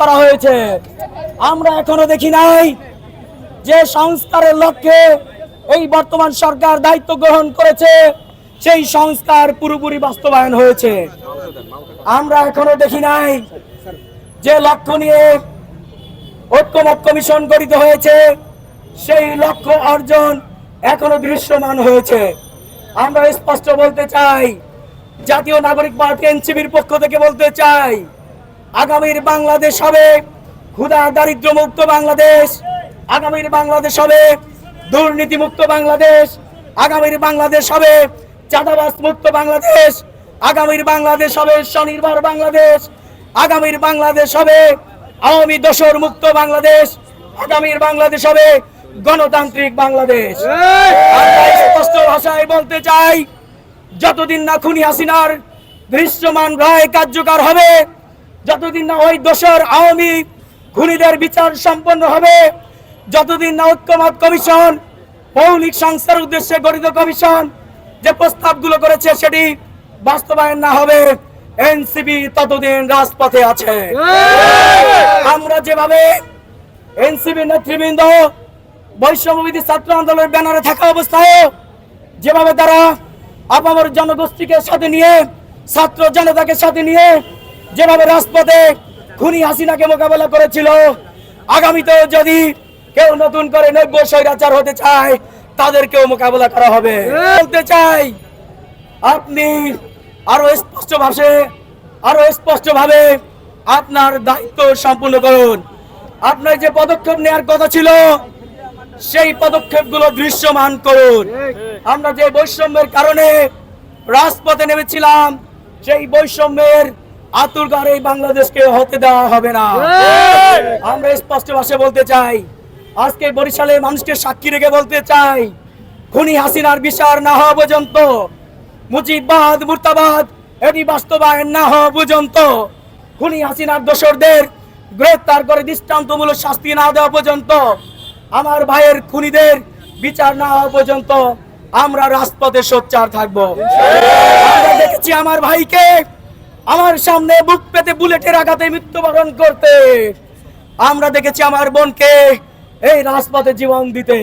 করা হয়েছে। আমরা এখনও দেখি নাই যে সংস্কারের লক্ষ্যে এই বর্তমান সরকার দায়িত্ব গ্রহণ করেছে, সেই সংস্কার পুরোপুরি বাস্তবায়ন হয়েছে। আমরা এখনও দেখি নাই যে লক্ষ্য নিয়ে ঐক্যমত কমিশন গঠিত হয়েছে, সেই লক্ষ্য অর্জন এখনও দৃশ্যমান হয়েছে। আমরা স্পষ্ট বলতে চাই, জাতীয় নাগরিক পার্টি এনসিবির পক্ষ থেকে বলতে চাই আগামীর বাংলাদেশ হবে ক্ষুধা দারিদ্র মুক্ত বাংলাদেশ। আগামীর বাংলাদেশ হবে দুর্নীতি মুক্ত বাংলাদেশ। আগামীর বাংলাদেশ হবে চাঁদাবাস মুক্ত বাংলাদেশ। আগামীর বাংলাদেশ হবে স্বনির্ভর বাংলাদেশ। আগামীর বাংলাদেশ হবে আওয়ামী দোসর মুক্ত বাংলাদেশ। আগামীর বাংলাদেশ হবে গণতান্ত্রিক বাংলাদেশ। স্পষ্ট ভাষায় বলতে চাই, যতদিন না খুনি হাসিনার দৃশ্যমান রায় কার্যকর হবে যতদিন না ওই দোষর আওয়ামী খুনিদের বিচার সম্পন্ন হবে, যতদিন না ঐক্যমত কমিশন, মৌলিক সংস্থার উদ্দেশ্যে গঠিত কমিশন যে প্রস্তাবগুলো করেছে সেটি বাস্তবায়ন না হবে এনসিবি ততদিন রাজপথে আছে। আমরা যেভাবে এনসিবি নেতৃবৃন্দ, বৈষম্যবিধি ছাত্র আন্দোলনের ব্যানারে থাকা অবস্থায়, যেভাবে তারা আপামর জনগোষ্ঠীকে সাথে নিয়ে, ছাত্র জনতাকে সাথে নিয়ে যেভাবে রাজপথে খুনি হাসিনাকে মোকাবেলা করেছিল আগামীতেও যদি কেউ নতুন করে নব্য স্বৈরাচার হতে চায়, তাদেরকেও মোকাবেলা করা হবে। বলতে চাই, আপনি আরও স্পষ্ট ভাষে আরও স্পষ্ট ভাবে আপনার দায়িত্ব সম্পূর্ণ করুন। আপনার যে পদক্ষেপ নেওয়ার কথা ছিল, সেই পদক্ষেপগুলো দৃশ্যমান করুন। আমরা যে বৈষম্যের কারণে রাজপথে নেমেছিলাম, সেই বৈষম্যের আতুরগার এই বাংলাদেশকে হতে দেওয়া হবে না। আমরা স্পষ্ট ভাষায় বলতে চাই আজকে মানুষকে সাক্ষী রেখে বলতে চাই খুনি হাসিনার বিচার না হওয়া পর্যন্ত মুজিববাদ মুর্তাবাদ এটি বাস্তবায়ন না হওয়া পর্যন্ত খুনি হাসিনার দোসরদের গ্রেফতার করে দৃষ্টান্তমূলক শাস্তি না দেওয়া পর্যন্ত আমার ভাইয়ের খুনিদের বিচার না হওয়া পর্যন্ত আমরা রাজপথে সোচ্চার থাকব। আমরা দেখেছি আমার ভাইকে আমার সামনে বুক পেতে বুলেটের আঘাতে মৃত্যুবরণ করতে। আমরা দেখেছি আমার বোনকে এই রাজপথে জীবন দিতে।